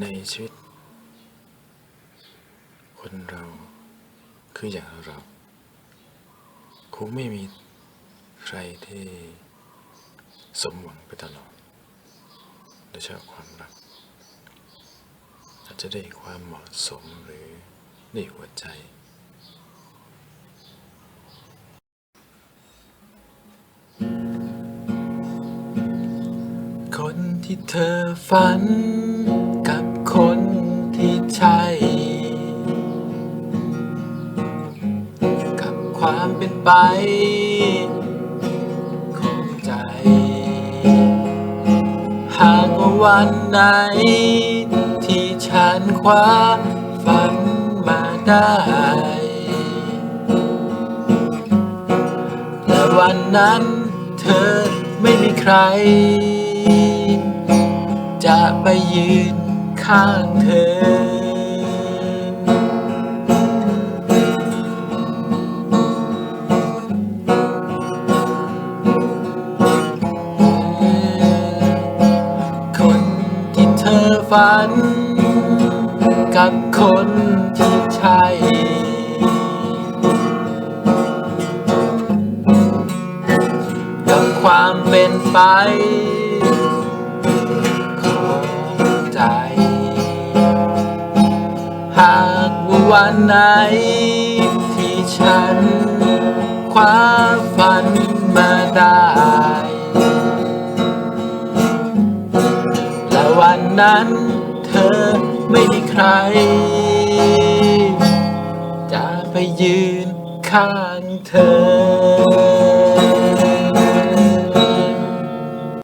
ในชีวิต คนเราคืออย่างเราคงไม่มีใครที่สมหวังไปตลอดโดยเฉพาะความรัก อาจจะได้ความเหมาะสมหรือได้หัวใจ คนที่เธอฝัน ความเป็นไปของใจ หากว่าวันไหน ที่ฉันคว้าฝันมาได้ และวันนั้นเธอไม่มีใคร จะไปยืนข้างเธอ ฝัน กับคนที่ใช่กับความเป็นไปของใจ หากวันไหนที่ฉันคว้าฝันมาได้และวันนั้น จะไปยืนข้างเธอ